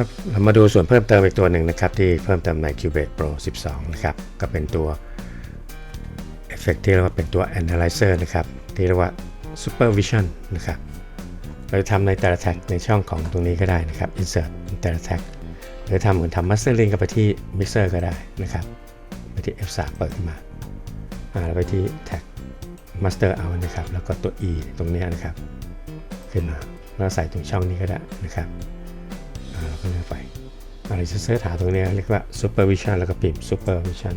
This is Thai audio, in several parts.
ครับเรามาดูส่วนเพิ่มเติมอีกตัวหนึ่งนะครับ ที่เพิ่มเติมใน Cubase Pro 12 นะครับ ก็เป็นตัวเอฟเฟกที่เรียกว่าเป็นตัว Analyzer นะครับ ที่เรียกว่า Supervision นะครับ เราจะทำในแต่ละแท็กในช่องของตรงนี้ก็ได้นะครับ Insert แต่ละแท็กหรือทำเหมือนทำ Mastering ก็ไปที่ Mixer ก็ได้นะครับ ไปที่ F3 เปิดขึ้นมาอ่าแล้วไปที่แท็ก Master เอานะครับ แล้วก็ตัว E ตรงนี้นะครับ ขึ้นมาแล้วใส่ตรงช่องนี้ก็ได้นะครับ ไปอะไรจะเสิร์ชหาตรงนี้เรียกว่า supervision แล้วก็พิมพ์ supervision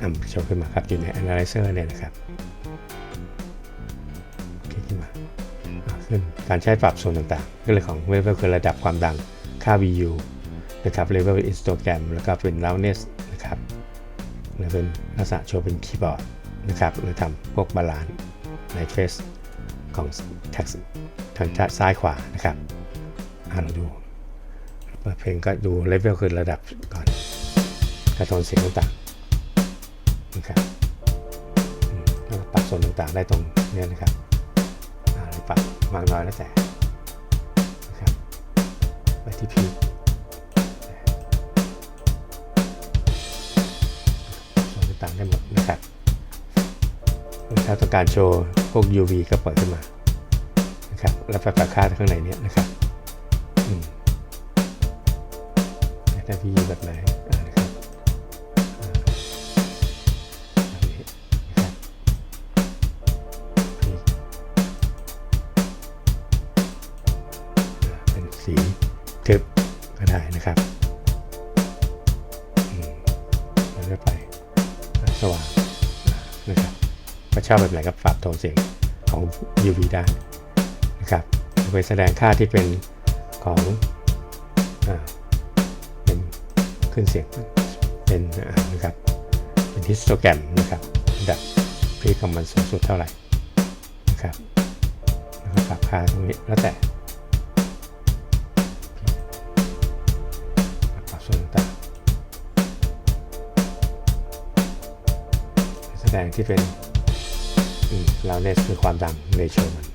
อ่าโชว์ขึ้นมาครับอยู่ใน analyzer เนี่ยนะครับคลิกขึ้นมาขึ้นการใช้ปรับโซนต่างๆก็เลยของ level คือระดับความดังค่า VU นะครับ level histogram แล้วก็เป็น loudness นะครับหรือเป็นลักษณะโชว์เป็นคีย์บอร์ดนะครับหรือทำพวกบาลานซ์ในเฟซของแท็กทางซ้ายขวานะครับ อ่าเราดูเปิดเพลงก็ดูเลเวลคือระดับก่อนกระโทนเสียงต่างๆนะครับแล้วปรับโซนต่างๆได้ตรงเนี้ยนะครับอ่าหรือปรับมากน้อยแล้วแต่นะครับไปที่พีโซนต่างๆได้หมดนะครับถ้าต้องการโชว์พวก UV ก็เปิดขึ้นมานะครับแล้วไปปรับค่าข้างในเนี้ยนะครับ อืมอยากได้พี่แบบไหนอ่านะครับแบบนี้นะครับเป็นสีทึบก็ได้นะครับแล้วไปสว่างนะครับก็ชอบแบบไหนก็ปรับโทนเสียงของ UV ได้นะครับไปแสดงค่าที่เป็น ของอเป็นขึ้นเสียงเป็นนะครับเป็นฮิสโตแกรมนะครับระดับพีของมันสูงสุดเท่าไหร่นะครับแล้วก็ปรับค่าตรงนี้แล้วแต่ปรับส่วนต่างแสดงที่เป็นลาวเนสคือความดังในโชว์มัน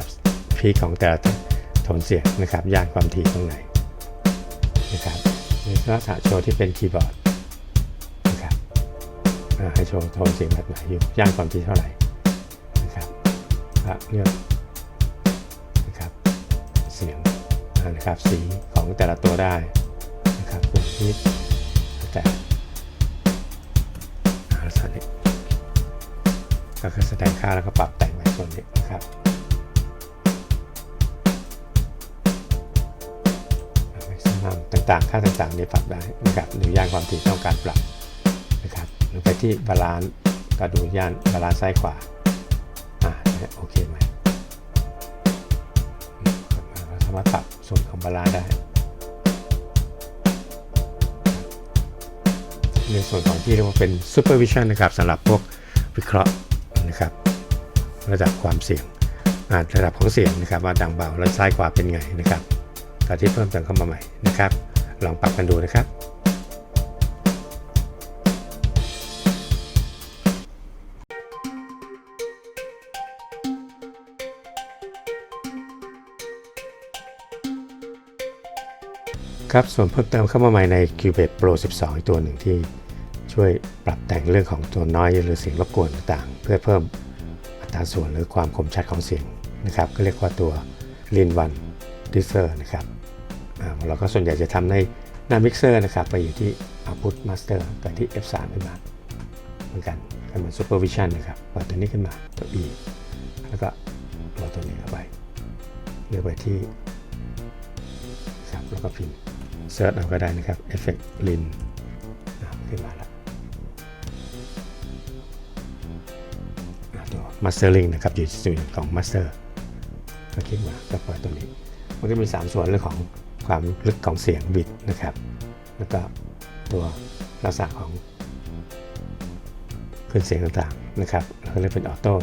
ับพีคของแต่ละโทนเสียงนะครับย่านความถี่ตรงไหนนะครับในลักษณะโชว์ที่เป็นคีย์บอร์ดนะครับอ่าให้โชว์โทนเสียงแบบไหนอยู่ย่านความถี่เท่าไหร่นะครับเลือกนะครับเสียงนะครับสีของแต่ละตัวได้นะครับเป็นพีคแต่อ่าลักษณะนี้ก็คือแสดงค่าแล้วก็ปรับแต่งไว้ส่วนนี้นะครับ ต่างๆ ค่าต่างๆนี่ปรับได้นะครับหรือย่านความถี่ต้องการปรับนะครับหรือไปที่บาลานซ์ก็ดูย่านบาลานซ์ซ้ายขวาอ่าโอเคไหมอืมเราสามารถปรับส่วนของบาลานซ์ได้ในส่วนของที่เรียกว่าเป็น supervision นะครับสำหรับพวกวิเคราะห์นะครับ ระดับความเสี่ยงอ่าระดับของเสียงนะครับว่าดังเบาและซ้ายขวาเป็นไงนะครับ ที่เพิ่มเติมเข้ามาใหม่นะครับ ลองปรับกันดูนะครับ ครับส่วนเพิ่มเติมเข้ามาใหม่ใน Cubase Pro 12 อีกตัวหนึ่งที่ช่วยปรับแต่งเรื่องของตัวน้อยหรือเสียงรบกวนต่างๆ เพื่อเพิ่มอัตราส่วนหรือความคมชัดของเสียงนะครับ ก็เรียกว่าตัว Lin One Differ นะครับ เราก็ส่วนใหญ่จะทำในหน้า Mixer นะครับ ไปอยู่ที่ Output Master กับที่ F3 ขึ้นมาเหมือนกันก็เหมือน Supervision นะครับเปิดตัวนี้ขึ้นมาตัว E แล้วก็เราตัวนี้เข้าไปเลือกไปที่ครับแล้วก็พิมพ์เซิร์ชเอาก็ได้นะครับ Effect Lin อะขึ้นมาแล้วตัว Mastering นะครับอยู่ที่ส่วนของ Master ก็คลิกมาก็เปิดตัวนี้ มันก็มี 3 ส่วนเรื่องของ ความลึกของเสียงบิดนะครับ แล้วก็ตัวลักษณะของขึ้นเสียงต่างๆนะครับเราก็เรียกเป็นออโต้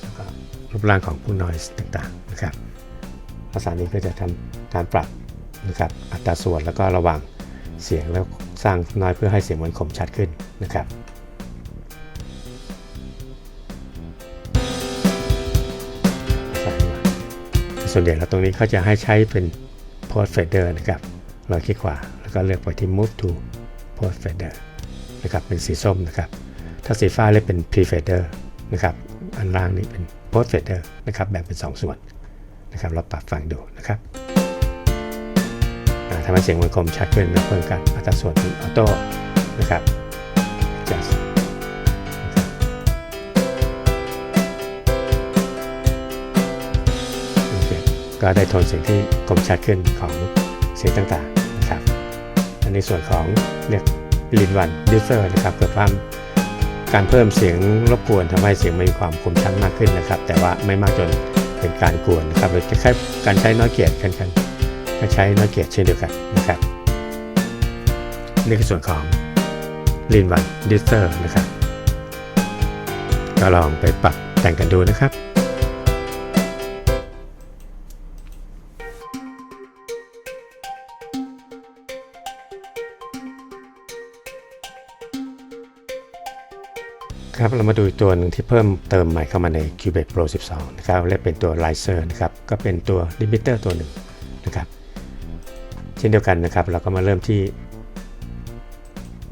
แล้วก็รูปร่างของผู้นอยส์ต่างๆนะครับลักษาะนี้ก็จะทำการปรับนะครับอัตราส่วนแล้วก็ระวังเสียงแล้วสร้างน้อยเพื่อให้เสียงมันคมชัดขึ้นนะครับส่วนใหญ่แล้วตรงนี้เขาจะให้ใช้เป็น post fader นะครับเราคลิกขวาแล้วก็เลือกไปที่ move to post fader นะครับเป็นสีส้มนะครับ ถ้าสีฟ้าเรียกเป็น pre fader นะครับอันล่างนี้เป็น post fader นะครับแบ่งเป็น 2 ส่วนนะครับเราปรับฟังดูนะครับทำให้เสียงมันคมชัดขึ้นเพิ่มการอัตราส่วนเป็นออโต้นะครับ ก็ได้โทนเสียงที่คมชัดขึ้นของเสียงต่างๆนะครับอันในส่วนของเรียกลินวันดิเซอร์นะครับเกิดความการเพิ่มเสียงรบกวนทำให้เสียงมีความคมชัดมากขึ้นนะครับ แต่ว่าไม่มากจนเป็นการกวนนะครับหรือจะใช้การใช้น้อยเกียรติกันกันก็ใช้น้อยเกียรติเช่นเดียวกันนะครับนี่คือส่วนของลินวันดิเซอร์นะครับ ก็ลองไปปรับแต่งกันดูนะครับ ครับเรามาดูตัวหนึ่งที่เพิ่มเติมใหม่เข้ามาใน Cubase Pro 12 นะครับเรียกเป็นตัว Riser นะครับก็เป็นตัว Limiter ตัวหนึ่งนะครับ เช่นเดียวกันนะครับ เราก็มาเริ่มที่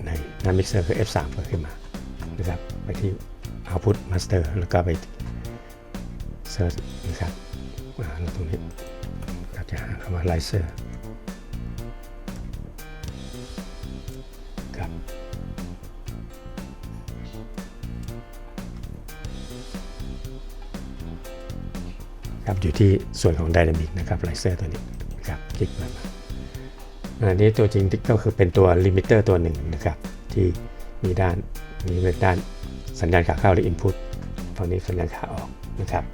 ในหน้า Mixer คือ F3 เปิดขึ้นมานะครับไปที่ Output Master แล้วก็ไป Search นะครับอ่าตรงนี้เราจะหาคำว่า Riser ครับ ครับอยู่ที่ส่วนของ Dynamic นะครับไลเซอร์ตัวนี้นะครับคลิกมาอันนี้ตัวจริงก็คือเป็นตัวลิมิเตอร์ตัวหนึ่งนะครับที่มีด้านมีเป็นด้านสัญญาณขาเข้าหรือ Input ฝั่งนี้สัญญาณขาออกนะครับ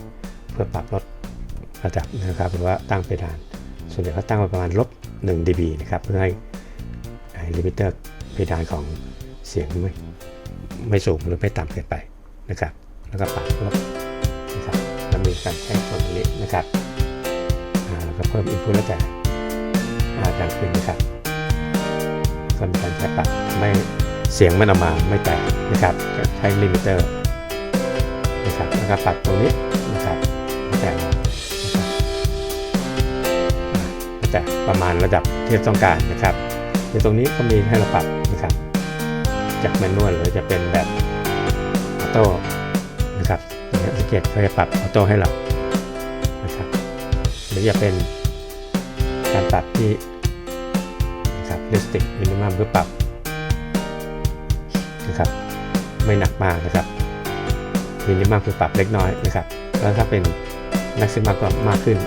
เพื่อปรับลดระดับนะครับหรือว่าตั้งเพดาน ส่วนใหญ่เขาตั้งไว้ประมาณลบ1 dB นะครับเพื่อให้ลิมิเตอร์เพดานของเสียงไม่ไม่สูงหรือไม่ต่ำเกินไปนะครับ แล้วก็ปรับลดนะครับ มีการใช้ส่วนี้นะครับแล้วก็เพิ่มอินพุตแล้วแต่อาดังขึ้นนะครับก็มีการใช้ปรับทำให้เสียงมันออกมาไม่แตกนะครับใช้ลิมิเตอร์นะครับแล้วก็ปรับตรงนี้นะครับไม่แตกแล้วแต่ประมาณระดับที่ต้องการนะครับในตรงนี้ก็มีให้เราปรับนะครับ จากแมนนวลหรือจะเป็นแบบ เกตเขาจะปรับออโต้ให้เรานะครับหรือจะเป็นการปรับที่นะครับลิสติกมินิมัมหรือปรับนะครับไม่หนักมากนะครับมินิมัมคือปรับเล็กน้อยนะครับแล้วถ้าเป็นแม็กซิมัมก็มากขึ้น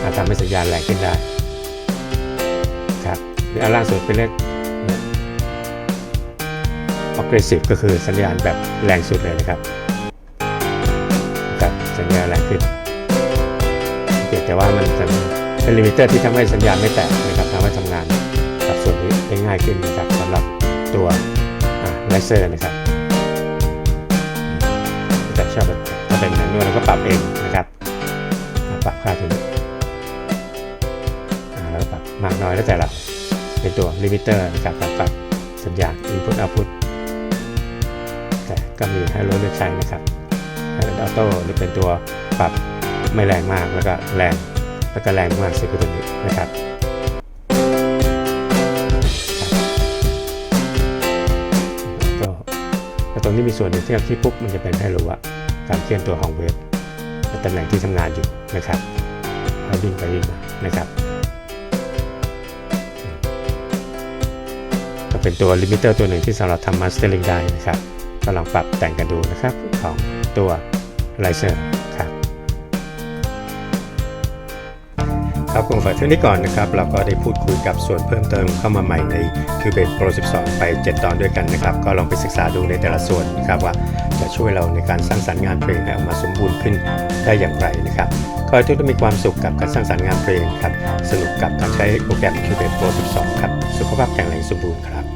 อาจทำให้สัญญาณแรงขึ้นได้ครับหรืออันล่างสุดเป็นเลข aggressive ก็คือสัญญาณแบบแรงสุดเลยนะครับ ขึ้นเพียงแต่ว่ามันจะเป็นลิมิเตอร์ที่ทำให้สัญญาณไม่แตกนะครับทำให้ทำงานกับส่วนนี้ได้ง่ายขึ้นนะครับสำหรับตัวไลเซอร์นะครับแต่ชอบถ้าเป็นแมนนวลเราก็ปรับเองนะครับ ปรับค่าตัวแล้วก็ปรับมากน้อยแล้วแต่เราเป็นตัวลิมิเตอร์นะครับปรับสัญญาณ input output แต่ก็มีให้เราเลือกใช้นะครับ เป็นออโต้หรือเป็นตัวปรับไม่แรงมากแล้วก็แรงแล้วก็แรงมากสุดคือตัวนี้นะครับก็แล้วตรงนี้มีส่วนหนึ่งที่เราคลิกปุ๊บมันจะเป็นให้รู้ว่าการเคลื่อนตัวของเวฟตำแหน่งที่ทำงานอยู่นะครับให้วิ่งไปวิ่งมานะครับก็เป็นตัวลิมิเตอร์ตัวหนึ่งที่สำหรับทำมาสเตอร์ลิงได้นะครับก็ลองปรับแต่งกันดูนะครับของตัว ไลเซอร์ครับครับผมฝากเท่านี้ก่อนนะครับ เราก็ได้พูดคุยกับส่วนเพิ่มเติมเข้ามาใหม่ใน Cubase Pro 12 ไป 7 ตอนด้วยกันนะครับ ก็ลองไปศึกษาดูในแต่ละส่วนนะครับว่าจะช่วยเราในการสร้างสรรค์งานเพลงให้ออกมาสมบูรณ์ขึ้นได้อย่างไรนะครับก็ให้ทุกท่านมีความสุขกับการสร้างสรรค์งานเพลงครับ สนุกกับการใช้โปรแกรม Cubase Pro 12 ครับ สุขภาพแข็งแรงสมบูรณ์ครับ